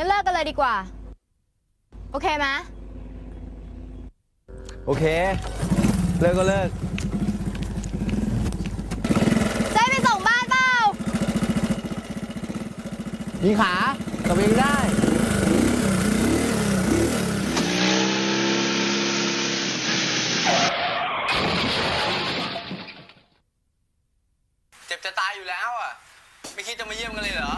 งั้นเลิกกันเลยดีกว่า โอเคไหมโอเค เลิกก็เลิก จะให้ไปส่งบ้านเปล่ายิงขากลับเองได้ เจ็บจะตายอยู่แล้วอะ ไม่คิดจะมาเยี่ยมกันเลยเหรอ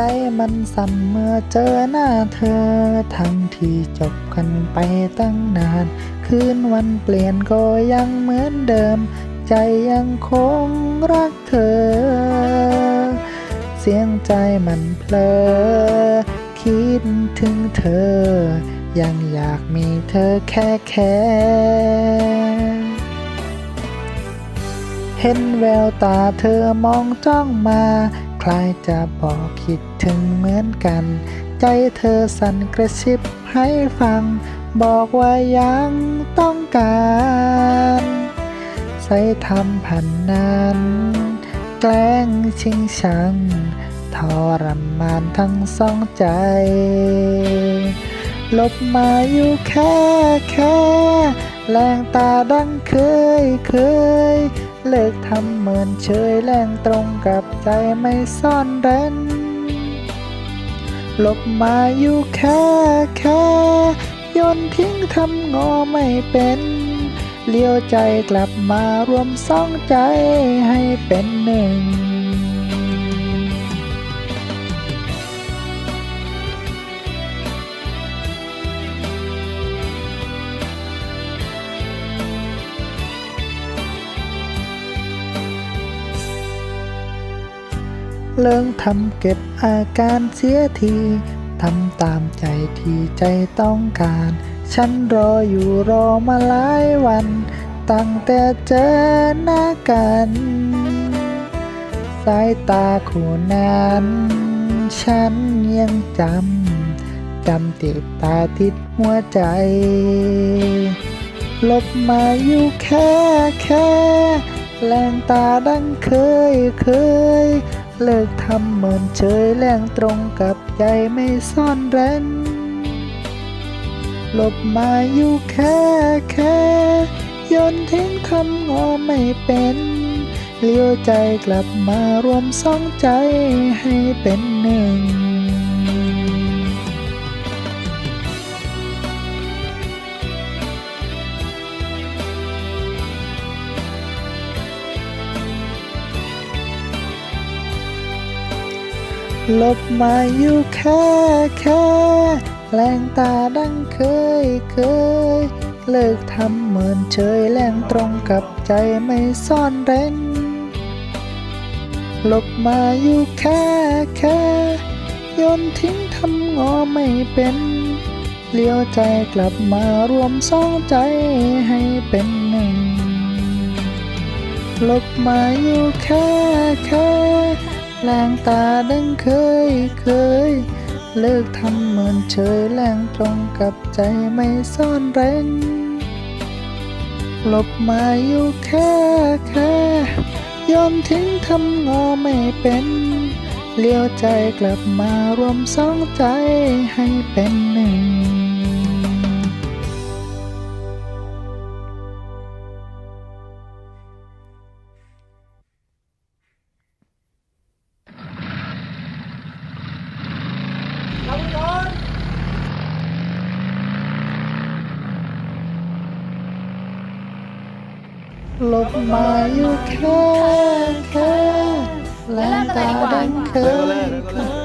ใจมันสั่นเมื่อเจอหน้าเธอ ทั้งที่จบกันไปตั้งนาน คืนวันเปลี่ยนก็ยังเหมือนเดิม ใจยังคงรักเธอ เสียงใจมันเพลอ คิดถึงเธอ ยังอยากมีเธอแค่แค่ เห็นแววตาเธอมองจ้องมาคลายจะบอกคิดถึงเหมือนกัน ใจเธอสั่นกระซิบให้ฟัง บอกว่ายังต้องการ ใส่ทำพันนั้น แกล้งชิงชังทรมานทั้งสองใจ ลบมาอยู่แค่แค่ แรงตาดังเคยเคย เลิกทำเหมือนเฉยแรงตรงกับใจไม่ซ่อนเร้นหลบมาอยู่แค่แค่โยนทิ้งทำงอไม่เป็นเลี้ยวใจกลับมารวมสองใจให้เป็นหนึ่ง เลิกทำเก็บอาการเสียทีทำตามใจที่ใจต้องการ ฉันรออยู่รอมาหลายวัน ตั้งแต่เจอหน้ากัน สายตาคู่นั้น ฉันยังจำ จำติดตาติดหัวใจ ลบมาอยู่แค่แค่ แรงตาดังเคยเคย เลิกทำเหมือนเฉยแรงตรงกับใจไม่ซ่อนเร้นหลบมาอยู่แค่แค่โยนทิ้งทำงอไม่เป็นเลี้ยวใจกลับมารวมสองใจให้เป็นหนึ่ง ลบมาอยู่แค่แค่แรงตาดังเคยเคย เลิกทำเหมือนเฉยแรงตรงกับใจไม่ซ่อนเร้นลบมาอยู่แค่แค่โยนทิ้งทำงอไม่เป็นเลี้ยวใจกลับมารวมสองใจให้เป็นหนึ่งลบมาอยู่แค่แค่ แรงตาดังเคยเคย เลิกทำเหมือนเฉยแรงตรงกับใจไม่ซ่อนเร้นหลบมาอยู่แค่แค่ยอมทิ้งทำงอไม่เป็นเลี้ยวใจกลับมารวมสองใจให้เป็นหนึ่ง ลบมาอยู่แค่แค่แรงตาดังเคยเคย